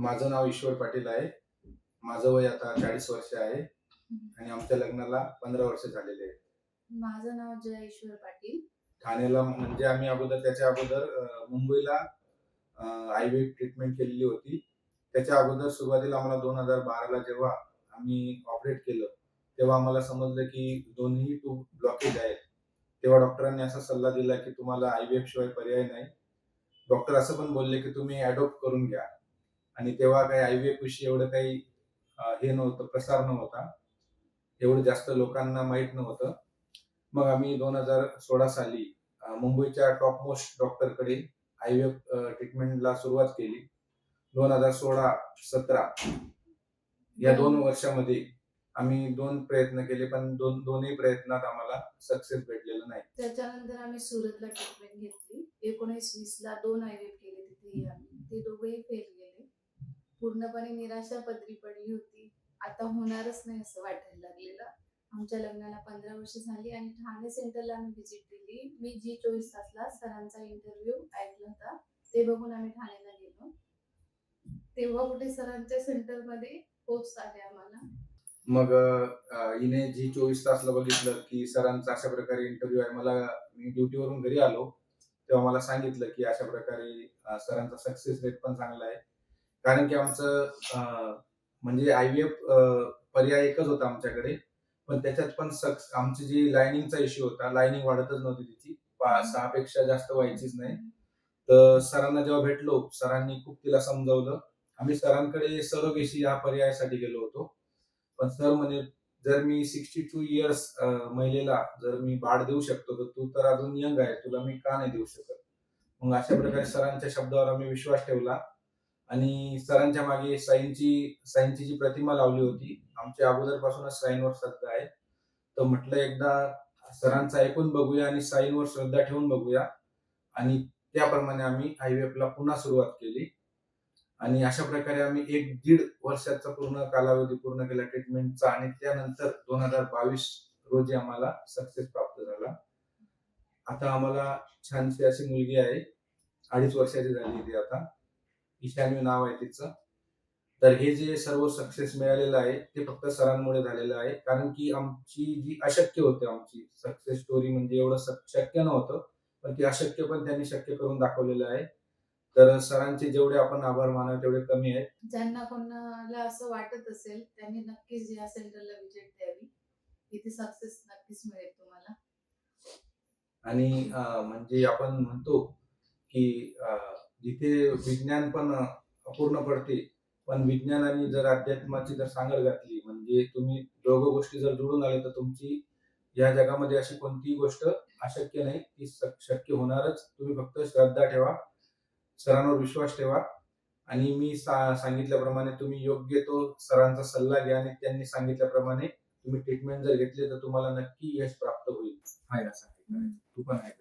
माझं नाव ईश्वर पाटील आहे. माझं वय आता चाळीस वर्ष आहे. आणि आमच्या लग्नाला पंधरा वर्ष झालेले आहेत. माझं नाव जय ईश्वर पाटील. ठाण्याला म्हणजे आम्ही अगोदर त्याच्या अगोदर मुंबईला आय व्ही ट्रीटमेंट केलेली होती. त्याच्या अगोदर सुरुवातीला आम्हाला दोन हजार बाराला जेव्हा आम्ही ऑपरेट केलं तेव्हा आम्हाला समजलं की दोन्ही टू ब्लॉकेज आहेत. तेव्हा डॉक्टरांनी असा सल्ला दिला की तुम्हाला आय व्ही एफ शिवाय पर्याय नाही. डॉक्टर असं पण बोलले की तुम्ही अडॉप्ट करून घ्या. आणि तेव्हा काही आय व्ही एफ विषयी एवढं काही हे नव्हतं प्रसार नव्हता. एवढं जास्त लोकांना माहीत नव्हतं. मग आम्ही दोन हजार सोळा साली मुंबईच्या टॉप मोस्ट डॉक्टरकडे आय व्ही एफ ट्रीटमेंटला सुरुवात केली. दोन हजार सोळा सतरा या दोन वर्षामध्ये आम्ही दोन प्रयत्न केले पण दोन दोन्ही प्रयत्नात आम्हाला सक्सेस भेटलेलं नाही. त्याच्यानंतर आम्ही सुरतला ट्रीटमेंट घेतली. एकोणीस वीस ला दोन आयव्हीएफ केले तिथे. ते दोघेही फेल गेले पूर्णपणे निराशा पदरी पडली होती. आता होणारच नाही असं वाटायला लागलेलं. आमच्या लग्नाला पंधरा वर्ष झाली आणि ठाणे सेंटरला आम्ही व्हिजिट दिली मी जी चोवीस तासला सरांचा इंटरव्ह्यू ऐकला होता. ते बघून आम्ही ठाण्याला गेलो. तेव्हा कुठे सरांच्या सेंटरमध्ये पोस्ट आले आम्हाला. मग हिने जी चोवीस तासला बघितलं की सरांचा अशा प्रकारे इंटरव्ह्यू आहे. मला मी ड्युटीवरून घरी आलो. तेव्हा मला सांगितलं की अशा प्रकारे सरांचा सक्सेस रेट पण चांगला आहे. कारण की आमचं म्हणजे आय व्ही एफ पर्याय एकच होता आमच्याकडे. पण त्याच्यात पण सक्स आमची जी लाईनिंगचा इश्यू होता लाईनिंग वाढतच नव्हती तिची. पा- सहापेक्षा जास्त व्हायचीच नाही. तर सरांना जेव्हा भेटलो सरांनी खूप तिला समजावलं. आम्ही सरांकडे सरोगेशी या पर्यायासाठी गेलो होतो. पण सर म्हणे जर मी सिक्स्टी टू इयर्स महिलेला जर मी बाळ देऊ शकतो तर तू तर अजून यंग आहे. तुला मी का नाही देऊ शकत? मग अशा प्रकारे सरांच्या शब्दावर आम्ही विश्वास ठेवला. आणि सरांच्या मागे साईंची साईंची जी प्रतिमा लावली होती आमच्या अगोदरपासूनच साईंवर श्रद्धा आहे. तर म्हटलं एकदा सरांचं ऐकून बघूया आणि साईंवर श्रद्धा ठेवून बघूया. आणि त्याप्रमाणे आम्ही आयव्हीएफला पुन्हा सुरुवात केली. आणि अशा प्रकारे आम्ही एक दीड वर्षाचा पूर्ण कालावधी पूर्ण केला ट्रीटमेंटचा आणि त्यानंतर दोन हजार बावीस रोजी आम्हाला सक्सेस प्राप्त झाला. आता आम्हाला छानशी अशी मुलगी आहे. अडीच वर्षाची झाली ती आता. ईशान्य नाव आहे तिचं. तर हे जे सर्व सक्सेस मिळालेलं आहे ते फक्त सरांमुळे झालेलं आहे. कारण की आमची जी अशक्य होते आमची सक्सेस स्टोरी म्हणजे एवढं शक- शक्य नव्हतं. पण ते अशक्य पण त्यांनी शक्य करून दाखवलेलं आहे. तर सरांचे जेवढे आपण आभार मानावे तेवढे कमी आहेत. ज्यांना कोणाला असं वाटत असेल त्यांनी नक्कीच या सेंटरला व्हिजिट द्यावी. इथे सक्सेस नक्कीच मिळेल तुम्हाला. आणि म्हणजे आपण म्हणतो की अं, जिथे विज्ञान पण अपूर्ण पडते पण विज्ञानाने जर अध्यात्माची जर सांगड घातली म्हणजे तुम्ही दोघं गोष्टी जर जुळून आले तर तुमची या जगामध्ये अशी कोणतीही गोष्ट अशक्य नाही ती शक- शक्य होणारच. तुम्ही फक्त श्रद्धा ठेवा सरांवर विश्वास ठेवा आणि मी सा- सांगितल्याप्रमाणे तुम्ही योग्य तो सरांचा सल्ला घ्या आणि त्यांनी सांगितल्याप्रमाणे तुम्ही ट्रीटमेंट जर घेतली तर तुम्हाला नक्की यश प्राप्त होईल. तू पण आहे.